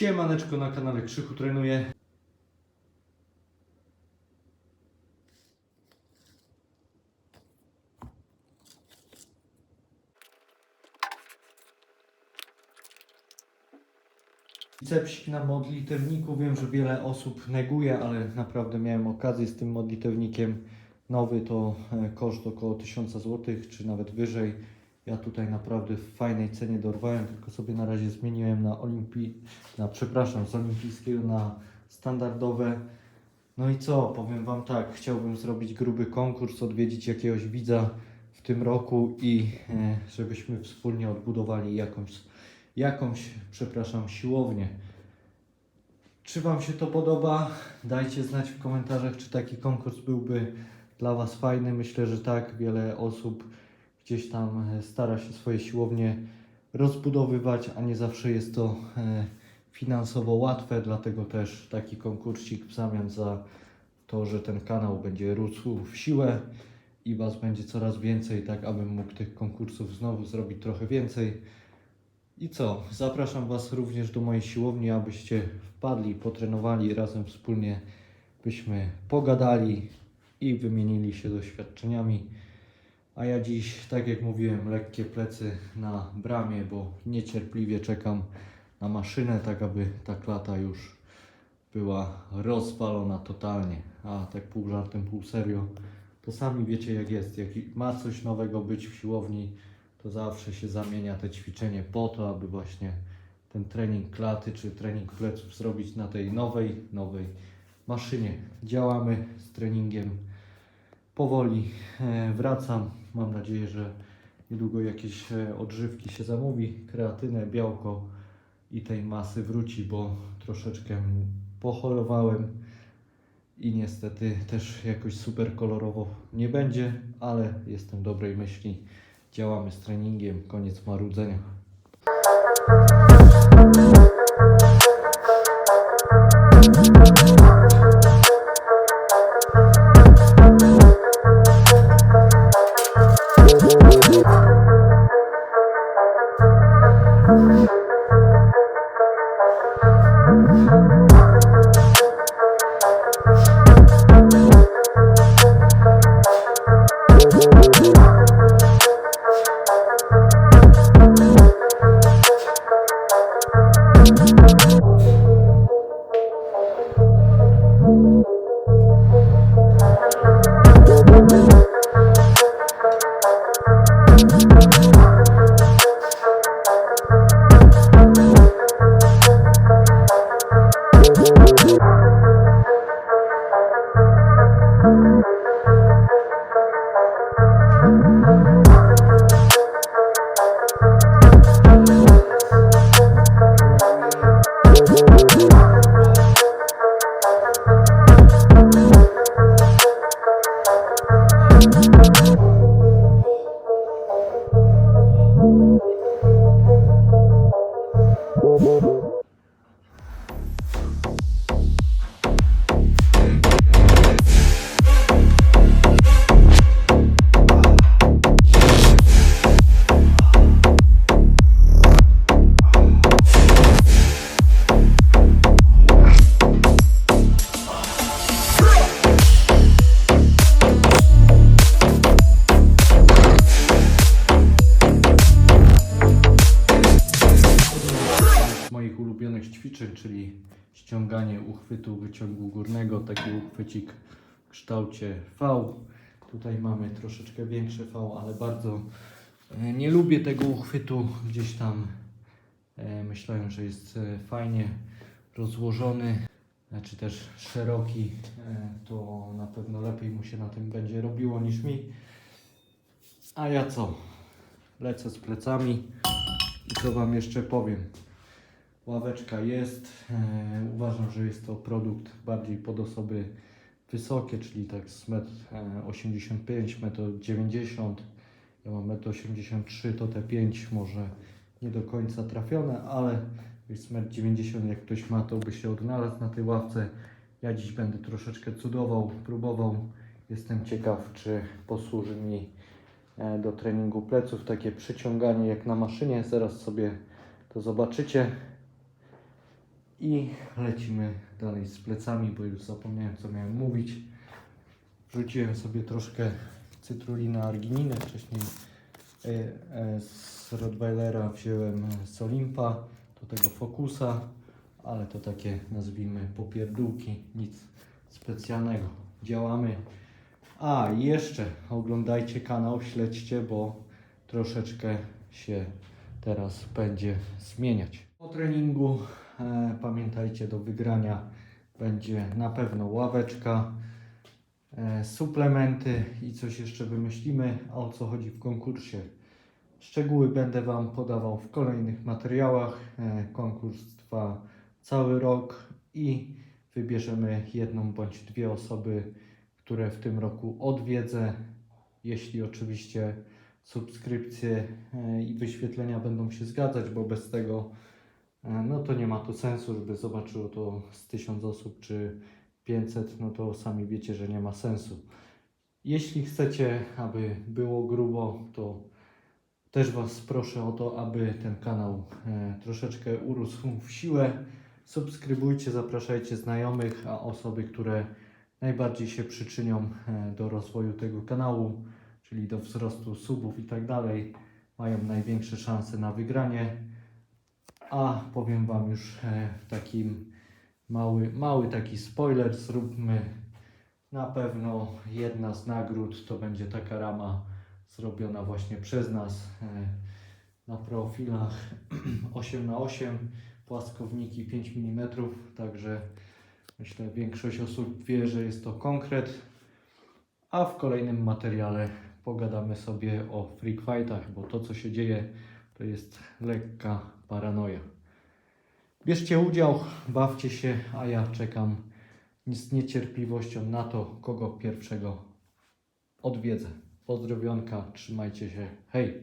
Siemaneczko na kanale Krzychu Trenuje. Bicepsik na modlitewniku. Wiem, że wiele osób neguje, ale naprawdę miałem okazję z tym modlitewnikiem. Nowy to e, koszt około 1000 zł, czy nawet wyżej. Ja tutaj naprawdę w fajnej cenie dorwałem, tylko sobie na razie zmieniłem na olimpi... na przepraszam, z olimpijskiego na standardowe. No i co, powiem Wam tak, chciałbym zrobić gruby konkurs, odwiedzić jakiegoś widza w tym roku i e, żebyśmy wspólnie odbudowali jakąś, jakąś, przepraszam, siłownię. Czy Wam się to podoba? Dajcie znać w komentarzach, czy taki konkurs byłby dla Was fajny. Myślę, że tak. Wiele osób gdzieś tam e, stara się swoje siłownie rozbudowywać, a nie zawsze jest to e, finansowo łatwe, dlatego też taki konkursik w zamian za to, że ten kanał będzie rósł w siłę i Was będzie coraz więcej, tak abym mógł tych konkursów znowu zrobić trochę więcej. I co? Zapraszam Was również do mojej siłowni, abyście wpadli, potrenowali razem wspólnie, byśmy pogadali i wymienili się doświadczeniami. A ja dziś, tak jak mówiłem, lekkie plecy na bramie, bo niecierpliwie czekam na maszynę, tak aby ta klata już była rozwalona totalnie. A tak pół żartem, pół serio, to sami wiecie jak jest. Jak ma coś nowego być w siłowni, to zawsze się zamienia te ćwiczenie po to, aby właśnie ten trening klaty czy trening pleców zrobić na tej nowej, nowej maszynie. Działamy z treningiem powoli e, wracam. Mam nadzieję, że niedługo jakieś e, odżywki się zamówi, kreatynę, białko i tej masy wróci, bo troszeczkę pochorowałem i niestety też jakoś super kolorowo nie będzie, ale jestem dobrej myśli. Działamy z treningiem, koniec marudzenia. Ćwiczeń, czyli ściąganie uchwytu wyciągu górnego, taki uchwycik w kształcie V. Tutaj mamy troszeczkę większy V, ale bardzo e, nie lubię tego uchwytu. Gdzieś tam e, myślałem, że jest e, fajnie rozłożony, znaczy też szeroki, to na pewno lepiej mu się na tym będzie robiło niż mi. A ja co? Lecę z plecami i co Wam jeszcze powiem. Ławeczka jest. E, uważam, że jest to produkt bardziej pod osoby wysokie, czyli tak z 1,85 m, 1,90 m. Ja mam 1,83 m, to te 5 może nie do końca trafione, ale jest 1,90 m, jak ktoś ma, to by się odnalazł na tej ławce. Ja dziś będę troszeczkę cudował, próbował. Jestem ciekaw, czy posłuży mi e, do treningu pleców takie przyciąganie jak na maszynie. Zaraz sobie to zobaczycie. I lecimy dalej z plecami, bo już zapomniałem co miałem mówić. Wrzuciłem sobie troszkę cytruliny argininy. Wcześniej e, e, z Rottweilera wziąłem Solimpa, do tego Focusa, ale to takie nazwijmy popierdółki, nic specjalnego. Działamy. A jeszcze oglądajcie kanał, śledźcie, bo troszeczkę się teraz będzie zmieniać. Po treningu pamiętajcie do wygrania będzie na pewno ławeczka, e, suplementy i coś jeszcze wymyślimy, a o co chodzi w konkursie. Szczegóły będę Wam podawał w kolejnych materiałach. E, konkurs trwa cały rok i wybierzemy jedną bądź dwie osoby, które w tym roku odwiedzę. Jeśli oczywiście subskrypcje e, i wyświetlenia będą się zgadzać, bo bez tego e, no to nie ma tu sensu, żeby zobaczyło to z 1000 osób czy 500, no to sami wiecie, że nie ma sensu. Jeśli chcecie, aby było grubo, to też Was proszę o to, aby ten kanał e, troszeczkę urósł w siłę. Subskrybujcie, zapraszajcie znajomych, a osoby, które najbardziej się przyczynią e, do rozwoju tego kanału, czyli do wzrostu subów i tak dalej, mają największe szanse na wygranie. A powiem Wam już e, takim mały, mały taki spoiler zróbmy. Na pewno jedna z nagród to będzie taka rama zrobiona właśnie przez nas e, na profilach 8 na 8 płaskowniki 5 mm, także myślę większość osób wie, że jest to konkret. A w kolejnym materiale pogadamy sobie o freak fightach, bo to co się dzieje to jest lekka paranoja. Bierzcie udział, bawcie się, a ja czekam z niecierpliwością na to, kogo pierwszego odwiedzę. Pozdrowionka, trzymajcie się, hej!